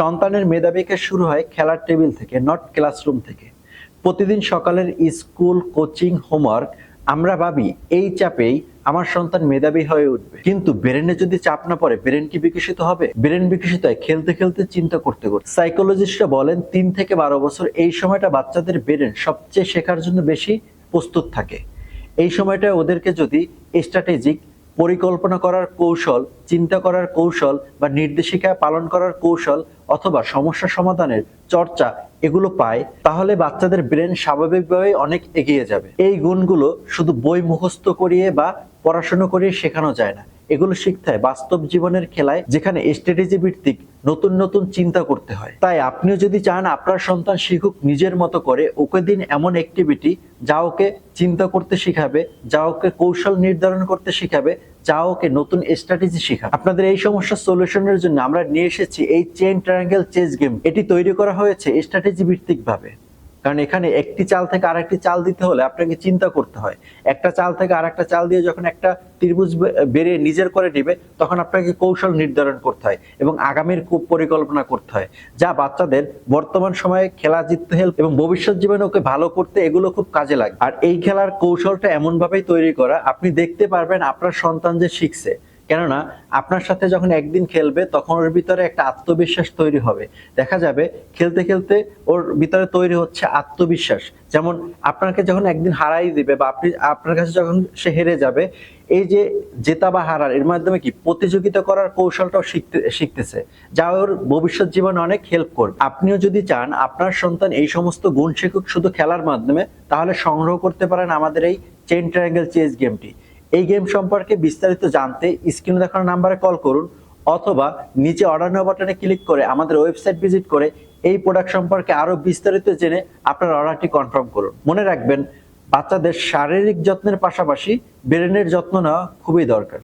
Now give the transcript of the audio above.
সন্তানের মেধাবীকে শুরু হয় খেলার টেবিল থেকে নট ক্লাসরুম থেকে। প্রতিদিন সকালের স্কুল কোচিং হোমওয়ার্ক আমরা ভাবি, এই চাপেই আমার সন্তান মেধাবী হয়ে উঠবে। কিন্তু ব্রেনে যদি চাপ না পড়ে, ব্রেন কি বিকশিত হবে? ব্রেন বিকশিত হয় খেলতে খেলতে, চিন্তা করতে করতে। সাইকোলজিস্টরা বলেন, তিন থেকে বারো বছর এই সময়টা বাচ্চাদের ব্রেন সবচেয়ে শেখার জন্য বেশি প্রস্তুত থাকে। এই সময়টা ওদেরকে যদি স্ট্র্যাটেজিক পরিকল্পনা করার কৌশল, চিন্তা করার কৌশল বা নির্দেশিকা পালন করার কৌশল অথবা সমস্যা সমাধানের চর্চা এগুলো পায়, তাহলে বাচ্চাদের ব্রেন স্বাভাবিকভাবে অনেক এগিয়ে যাবে। এই গুণগুলো শুধু বই মুখস্থ করিয়ে বা পড়াশুনো করিয়ে শেখানো যায় না। এগুলো শিখতে হয় বাস্তব জীবনের খেলায় যেখানে স্ট্র্যাটেজি ভিত্তিক নতুন নতুন চিন্তা করতে হয়। তাই আপনিও যদি চান আপনার সন্তান শিখুক নিজের মতো করে, ওকে দিন এমন অ্যাক্টিভিটি যা ওকে চিন্তা করতে শিখাবে, যা ওকে কৌশল নির্ধারণ করতে শিখাবে যা ওকে নতুন স্ট্র্যাটেজি শেখা আপনাদের এই সমস্যার সলিউশনের জন্য আমরা নিয়ে এসেছি এই চেন ট্রায়াঙ্গেল চেস গেম এটি তৈরি করা হয়েছে স্ট্র্যাটেজি ভিত্তিক ভাবে কারণ এখানে একটি চাল থেকে আরেকটি চাল দিতে হলে আপনাকে চিন্তা করতে হয়। একটা চাল থেকে আরেকটা চাল দিয়ে যখন একটা ত্রিভুজ বেড়ে নিজের করে নিবে, তখন আপনাকে কৌশল নির্ধারণ করতে হয় এবং আগামীর কূপ পরিকল্পনা করতে হয়। যা বাচ্চাদের বর্তমান সময়ে খেলা জিততে হেল্প এবং ভবিষ্যৎ জীবনে ওকে ভালো করতে এগুলো খুব কাজে লাগে। আর এই খেলার কৌশলটা এমনভাবেই তৈরি করা, আপনি দেখতে পারবেন আপনার সন্তান যে শিখছে। কেননা আপনার সাথে যখন একদিন খেলবে, তখন ওর ভিতরে একটা আত্মবিশ্বাস তৈরি হবে। দেখা যাবে খেলতে খেলতে ওর ভিতরে তৈরি হচ্ছে আত্মবিশ্বাস। যেমন আপনাকে যখন একদিন হারাই দিবে বা আপনি, আপনার কাছে যখন সে হেরে যাবে, এই যে জেতা বা হারার, এর মাধ্যমে কি প্রতিযোগিতা করার কৌশলটাও শিখতে, শিখতেছে। যা ওর ভবিষ্যৎ জীবনে অনেক হেল্প করবে। আপনিও যদি চান আপনার সন্তান এই সমস্ত গুণ শিখুক শুধু খেলার মাধ্যমে, তাহলে সংগ্রহ করতে পারেন আমাদের এই চেন ট্রায়াঙ্গেল চেস গেমটি এই গেম সম্পর্কে বিস্তারিত জানতে স্ক্রিনে দেখানো নাম্বারে কল করুন অথবা নিচে অর্ডার নেওয়া বাটনে ক্লিক করে আমাদের ওয়েবসাইট ভিজিট করে এই প্রোডাক্ট সম্পর্কে আরও বিস্তারিত জেনে আপনার অর্ডারটি কনফার্ম করুন। মনে রাখবেন, বাচ্চাদের শারীরিক যত্নের পাশাপাশি ব্রেনের যত্ন নেওয়া খুবই দরকার।